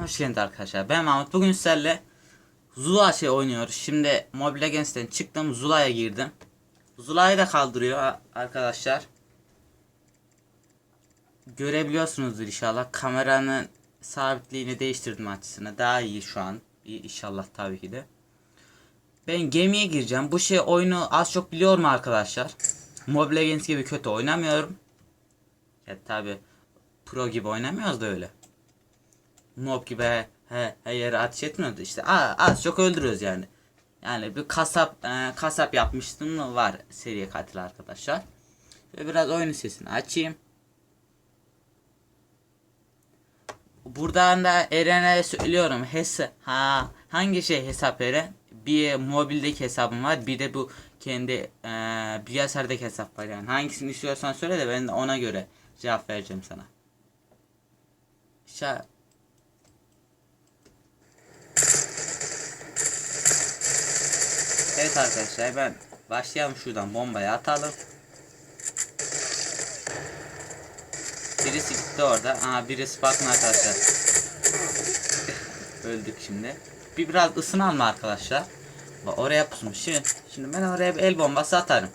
Hoş geldiniz arkadaşlar. Ben Mahmut. Bugün sizlerle Zula şey oynuyoruz. Şimdi Mobile Legends'ten çıktım. Zula'ya girdim. Zula'yı da kaldırıyor arkadaşlar. Görebiliyorsunuzdur inşallah. Kameranın sabitliğini değiştirdim açısını. Daha iyi şu an. İyi inşallah tabii ki de. Ben gemiye gireceğim. Bu şey oyunu az çok biliyorum arkadaşlar. Mobile Legends gibi kötü oynamıyorum. Ya tabi pro gibi oynamıyoruz da öyle noob gibi he, he, her yere ateş etmiyordu işte a- az çok öldürüyoruz yani. Yani bir kasap e, kasap yapmıştım var seri katil arkadaşlar. Ve biraz oyun sesini açayım. Buradan da Eren'e söylüyorum. Hesa ha hangi şey hesap Eren? Bir mobildeki hesabım var. Bir de bu kendi e, bilgisayardaki hesap var yani. Hangisini istiyorsan söyle de ben de ona göre cevap vereceğim sana. Şa Evet arkadaşlar ben başlayalım şuradan bombayı atalım. Birisi gitti orada. Aa birisi bakın arkadaşlar. Öldük şimdi. Bir biraz ısınalım arkadaşlar. Bak oraya pusmuş. Şimdi, şimdi ben oraya bir el bombası atarım.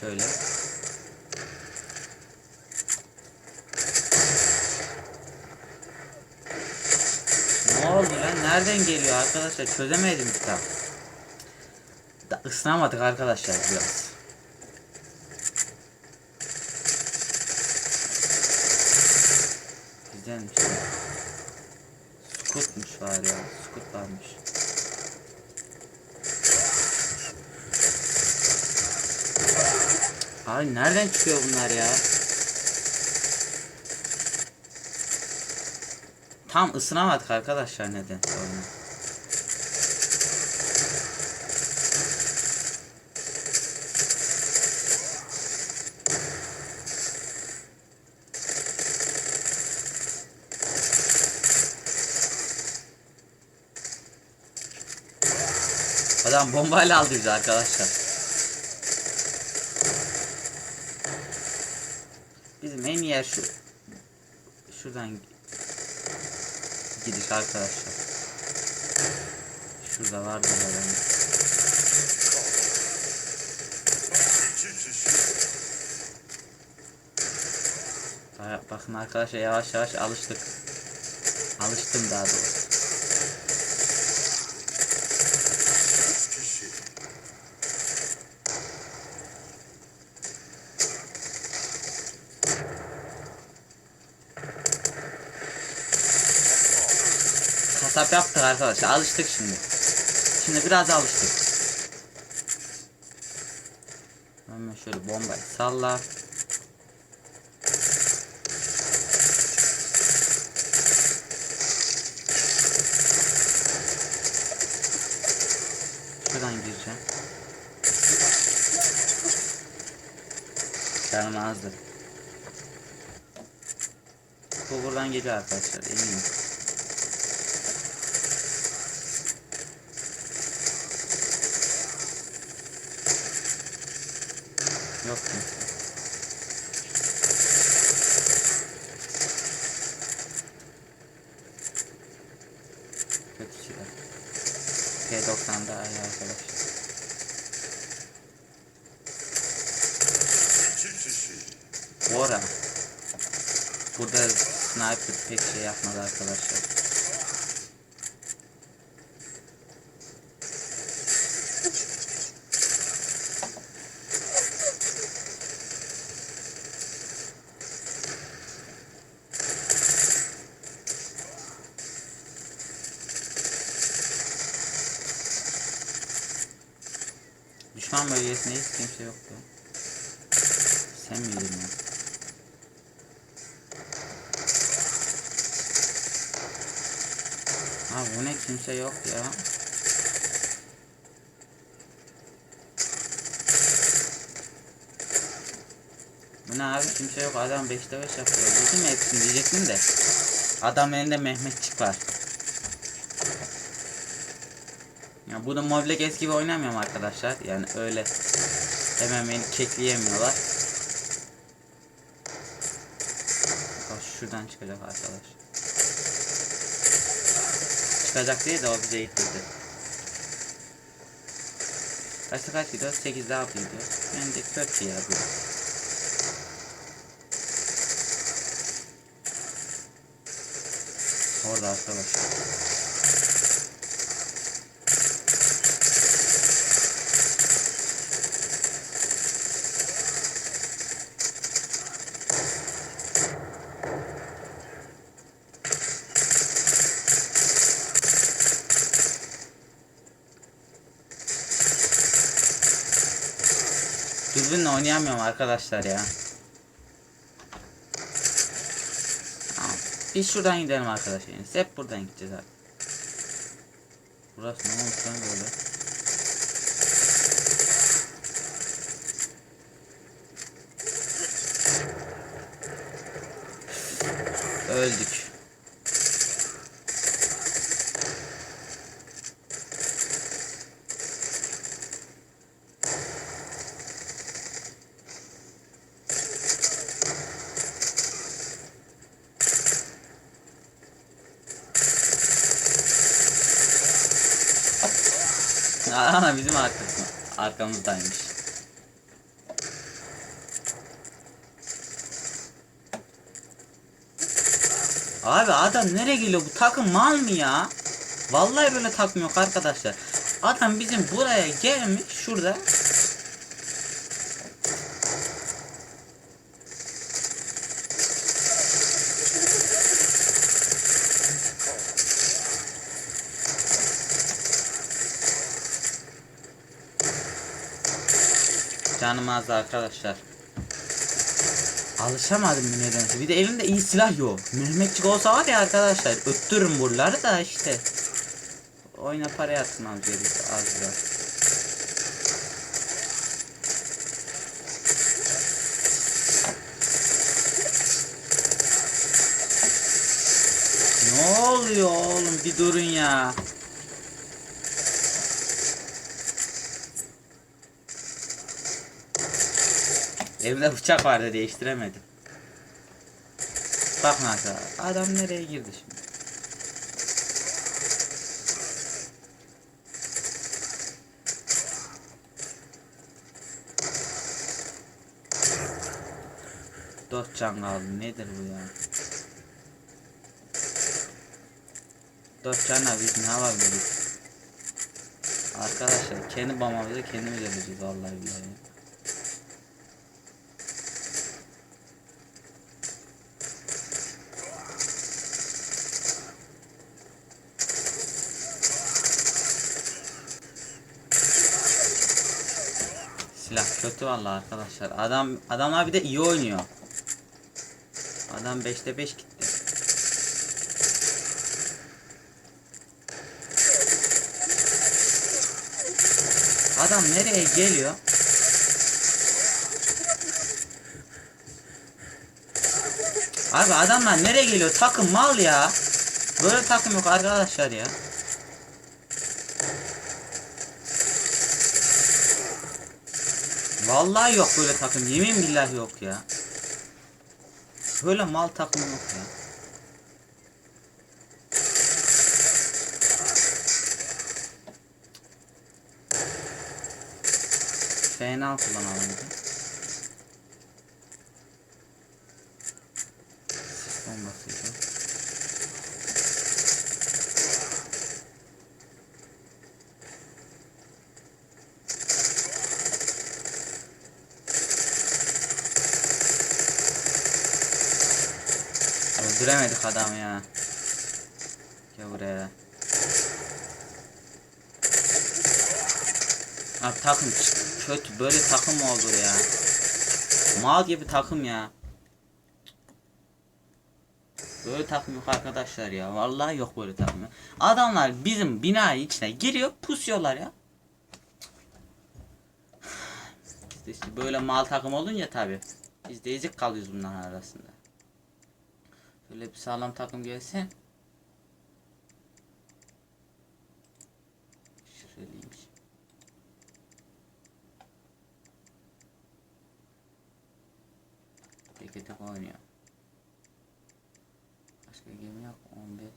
Şöyle. Ne oldu lan? Nereden geliyor arkadaşlar? Çözemedim kitap. Isınamadık arkadaşlar biraz. Güzelmiş. ya. Scoot'muş var ya. Scoot varmış. Abi nereden çıkıyor bunlar ya? Tam ısınamadık arkadaşlar neden? Adam bombayla aldı bizi arkadaşlar. Bizim en yer şu. Şuradan gidiş arkadaşlar. Şurada var da ben. Bakın arkadaşlar yavaş yavaş alıştık. Alıştım daha doğrusu. Kasap yaptık arkadaşlar. Alıştık şimdi. Şimdi biraz alıştık. Hemen şöyle bombayı salla. Şuradan gireceğim. Canım azdır. Bu buradan geliyor arkadaşlar eminim. Yok mu? Kötü silah. P90 daha iyi arkadaşlar. Bora. Burada sniper pek şey yapmadı arkadaşlar. Düşman bölgesinde hiç kimse yoktu. Sen miydin ya? Abi bu ne kimse yok ya. Bu ne abi kimse yok adam 5'te 5 yapıyor. Mü hepsini diyecektim de. Adam elinde Mehmetçik var. Ya bunu Mobile Legends gibi oynamıyorum arkadaşlar. Yani öyle hemen beni kekleyemiyorlar. Şuradan çıkacak arkadaş. Çıkacak diye de o bize ittirdi. Kaçta kaç gidiyor? 8 daha gidiyor. Bence kötü ya bu. Orada arkadaşlar. Oynayamıyorum arkadaşlar ya. Tamam. Biz şuradan gidelim arkadaşlar. Yani hep buradan gideceğiz abi. Burası ne olmuş lan böyle? Öldük. Arkamızdaymış. Abi adam nereye geliyor bu takım mal mı ya? Vallahi böyle takım yok arkadaşlar. Adam bizim buraya gelmiş şurada. Canım azdı arkadaşlar. Alışamadım bir nedense. Bir de elimde iyi silah yok. Mehmetçik olsa var ya arkadaşlar öttürürüm buraları da işte. Oyuna para yatırmam gerekiyor az biraz. Ne oluyor oğlum bir durun ya. Elimde bıçak vardı değiştiremedim. Bak mesela adam nereye girdi şimdi? Dört can kaldı nedir bu ya? Dört canla biz ne yapabiliriz? Arkadaşlar kendi bombamızı kendimiz öleceğiz vallahi billahi. Silah kötü vallahi arkadaşlar. Adam adamlar bir de iyi oynuyor. Adam 5'te 5 gitti. Adam nereye geliyor? Abi adamlar nereye geliyor? Takım mal ya. Böyle takım yok arkadaşlar ya. Vallahi yok böyle takım. Yemin billah yok ya. Böyle mal takım yok ya. Fena kullanalım. de. Öldüremedik adamı ya. Gel buraya. Abi takım kötü böyle takım mı olur ya? Mal gibi takım ya. Böyle takım yok arkadaşlar ya. Vallahi yok böyle takım. Adamlar bizim bina içine giriyor, pusuyorlar ya. İşte böyle mal takım olunca tabi. Biz de ezik kalıyoruz bunların arasında. Şöyle bir sağlam takım gelsin. Şuralıymış. Tek tek oynuyor. Başka gemi yok. 15.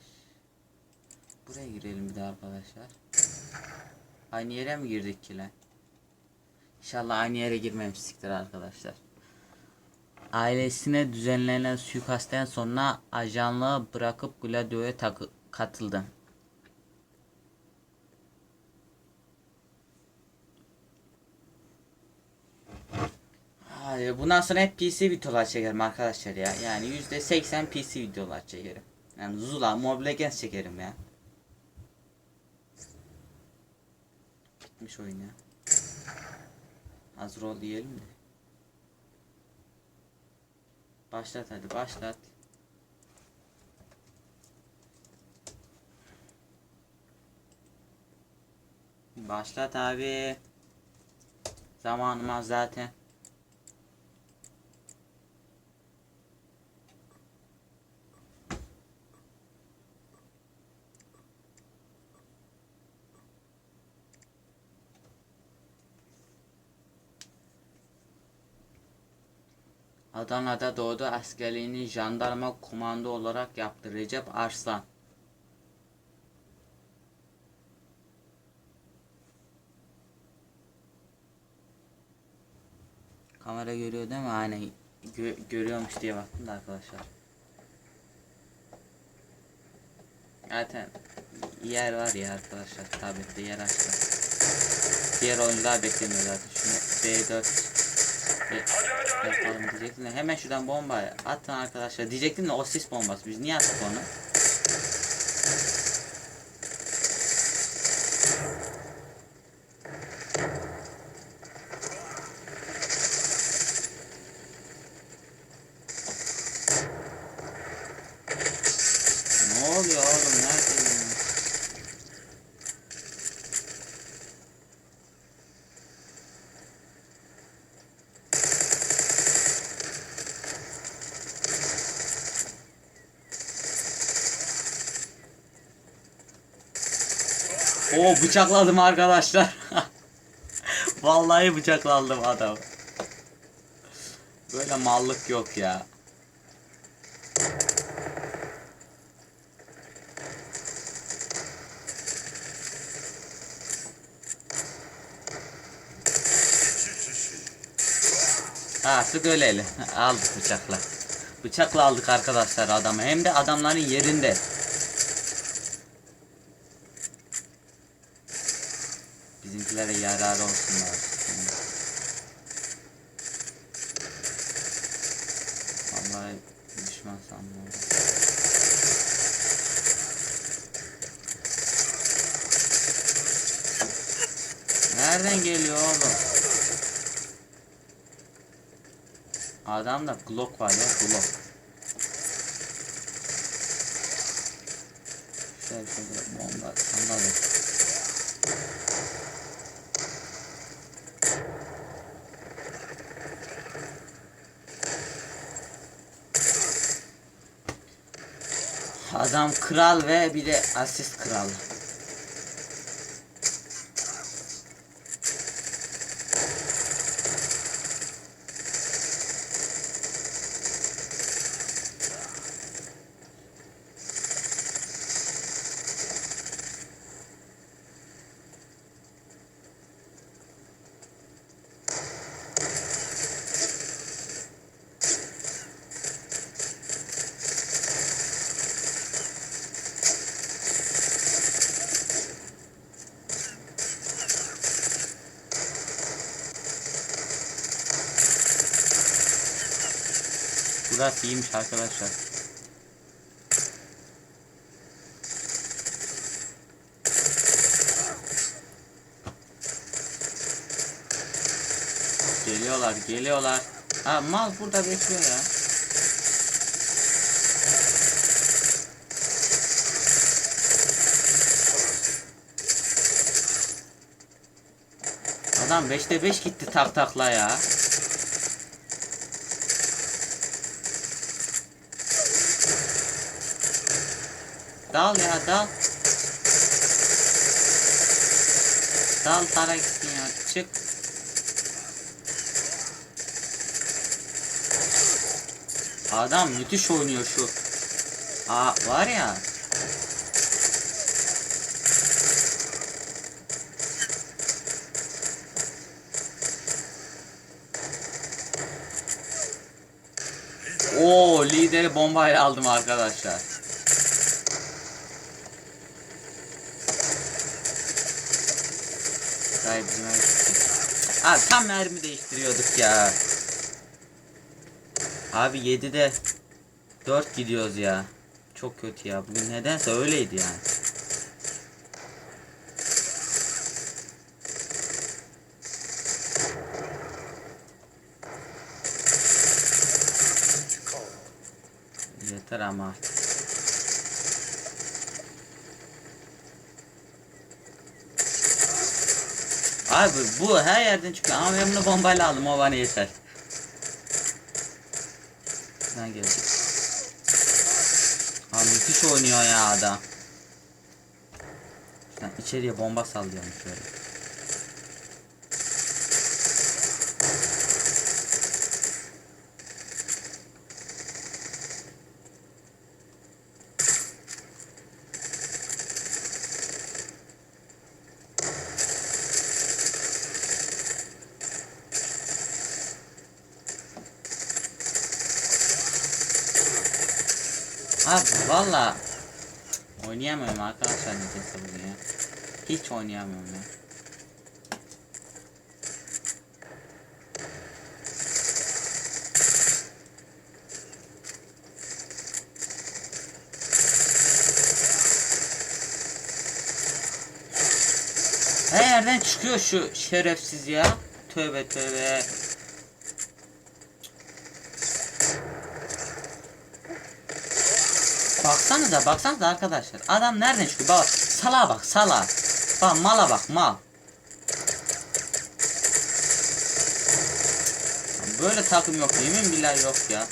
Buraya girelim bir de arkadaşlar. Aynı yere mi girdik ki lan? İnşallah aynı yere girmemişsiktir arkadaşlar. Ailesine düzenlenen suikastten sonra ajanlığı bırakıp Gladio'ya katıldı. Hayır, bundan sonra hep PC videolar çekerim arkadaşlar ya. Yani %80 PC videolar çekerim. Yani Zula, Mobile Legends çekerim ya. Bitmiş oyun ya. Hazır ol diyelim de. Başlat hadi başlat. Başlat abi. Zamanım az zaten. Adana'da doğdu askerliğini jandarma komando olarak yaptı Recep Arslan. Kamera görüyor değil mi? Aynen Gö- görüyormuş diye baktım da arkadaşlar. Zaten yer var ya arkadaşlar tablette yer açtı. Diğer oyuncular beklemiyor zaten. Şunu B4 Be- yapalım diyecektim de hemen şuradan bomba atın arkadaşlar. Diyecektim de o sis bombası. Biz niye attık onu? Ne oluyor oğlum? Neredeydin? Bıçakladım arkadaşlar. Vallahi bıçakladım adam. Böyle mallık yok ya. Ha sık öyle eli. Aldık bıçakla. Bıçakla aldık arkadaşlar adamı. Hem de adamların yerinde. Bizimkilere yararı olsunlar. Vallahi düşman sanmıyorum. Nereden geliyor oğlum? Adamda Glock var ya Glock. Şöyle şöyle bomba sandalye. Adam kral ve bir de asist kral. Burası iyiymiş arkadaşlar. Geliyorlar, geliyorlar. Ha mal burada bekliyor ya. Adam 5'te 5 gitti tak takla ya. Dal ya dal. Dal para gitsin ya. Çık. Adam müthiş oynuyor şu. Aa var ya. O lideri bombayla aldım arkadaşlar. Dayı bizim. Abi tam mermi değiştiriyorduk ya. Abi 7'de 4 gidiyoruz ya. Çok kötü ya. Bugün nedense öyleydi yani. Yeter ama artık. Abi bu her yerden çıkıyor ama ben bunu bombayla aldım o bana yeter. Ben geldim. Abi müthiş oynuyor ya adam. İçeriye bomba sallıyorum şöyle. Valla oynayamıyorum arkadaşlar nedense bugün ya. Hiç oynayamıyorum ya. Her yerden çıkıyor şu şerefsiz ya. Tövbe tövbe. Baksanıza baksanıza arkadaşlar. Adam nereden çıkıyor? Bak sala bak sala. Bak mala bak mal. Böyle takım yok yemin billahi yok ya.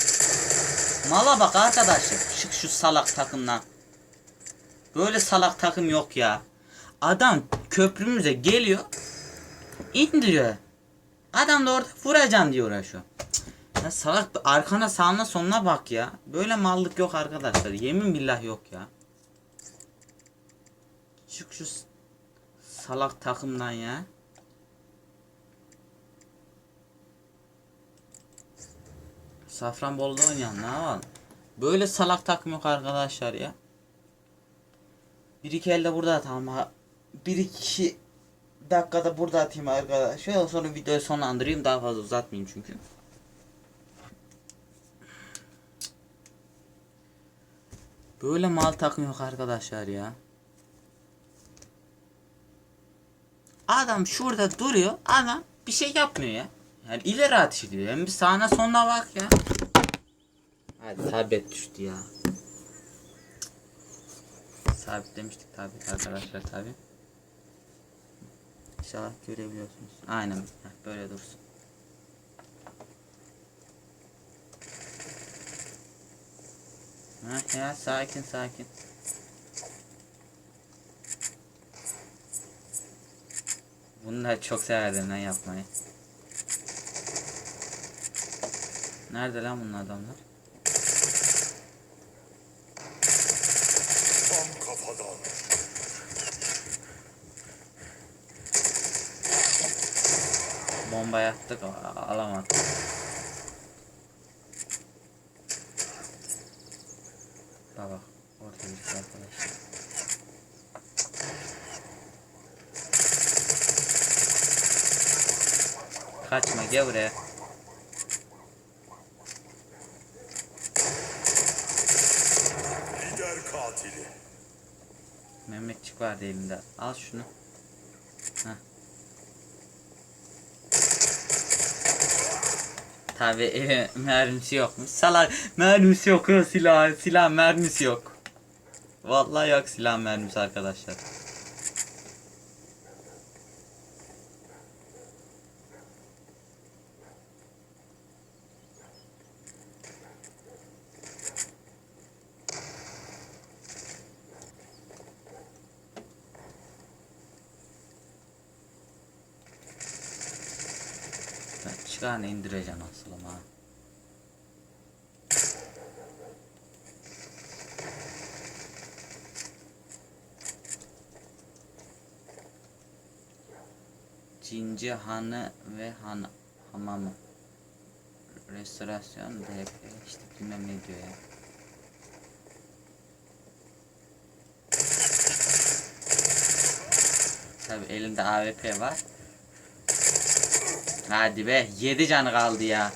Mala bak arkadaşlar. Çık şu salak takımdan. Böyle salak takım yok ya. Adam köprümüze geliyor. indiriyor. Adam da orada vuracağım diye uğraşıyor. Ya salak arkana sağına sonuna bak ya. Böyle mallık yok arkadaşlar. Yemin billah yok ya. Çık şu salak takımdan ya. Safranbolu'da oynayan ne var? Böyle salak takım yok arkadaşlar ya. Bir iki elde burada atalım. Bir iki dakikada burada atayım arkadaşlar. Sonra videoyu sonlandırayım daha fazla uzatmayayım çünkü. Böyle mal takım yok arkadaşlar ya. Adam şurada duruyor. Adam bir şey yapmıyor ya. Yani ileri atış ediyor. Hem bir sağına sonuna bak ya. Hadi tablet düştü ya. Sabitlemiştik tablet arkadaşlar tabi. İnşallah görebiliyorsunuz. Aynen böyle dursun. Ha ya sakin sakin. Bunlar çok severdim lan yapmayı. Nerede lan bunun adamlar? Tam kafadan. Bomba attık a- alamadık. Bak bak orada bir şey arkadaşlar. Kaçma gel buraya. Lider katili. Mehmetçik vardı elinde. Al şunu. Heh. Tabi e, mermisi yokmuş. Salak mermisi yok ya silah. Silah mermisi yok. Vallahi yok silah mermisi arkadaşlar. tane indireceğim asılım ha. Cinci Hanı ve Han Hamamı. Restorasyon DP işte bilmem ne diyor ya. Tabi elimde AWP var. Hadi be 7 canı kaldı ya.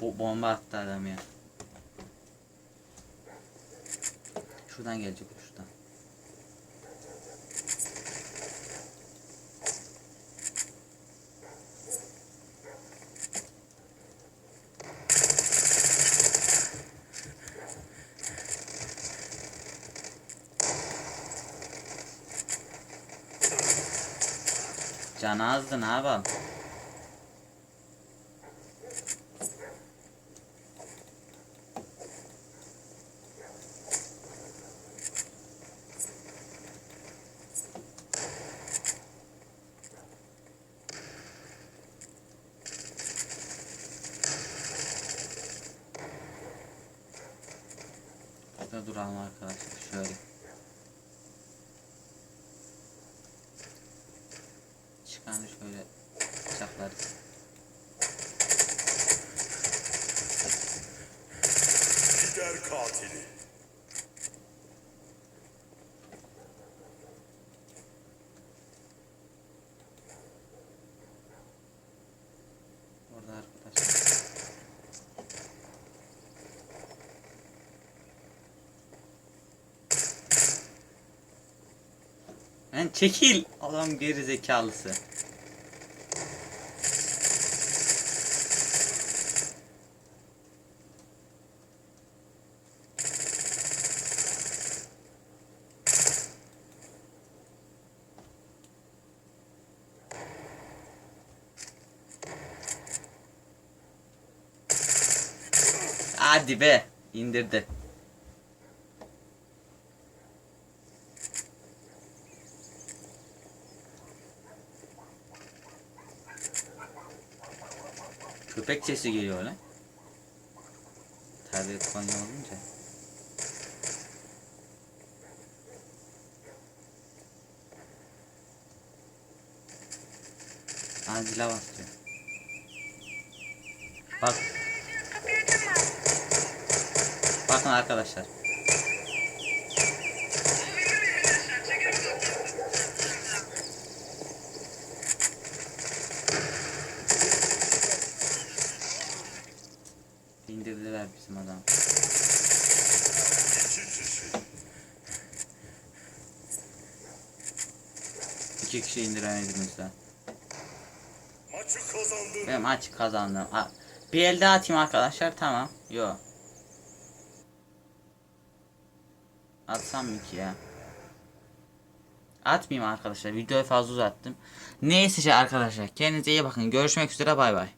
Bu bomba attı adam ya. Şuradan gelecek şuradan. Canı azdı ne yapalım? Burada duralım arkadaşlar şöyle. Çıkanı şöyle bıçaklarız. Lider katili. Orada arkadaşlar. Lan çekil. Adam geri zekalısı. Hadi be. indirdi. Köpek sesi geliyor lan. Tabii Konya olunca. Acile basıyor. Bak. Bakın arkadaşlar. İndirdiler bizim adam. İki kişi. İki kişi indiremediniz lan. Maçı kazandın. Ve maç kazandım. Bir el daha atayım arkadaşlar tamam. Yo. Atsam mı ki ya? Atmayayım arkadaşlar. Videoyu fazla uzattım. Neyse şey arkadaşlar. Kendinize iyi bakın. Görüşmek üzere bay bay.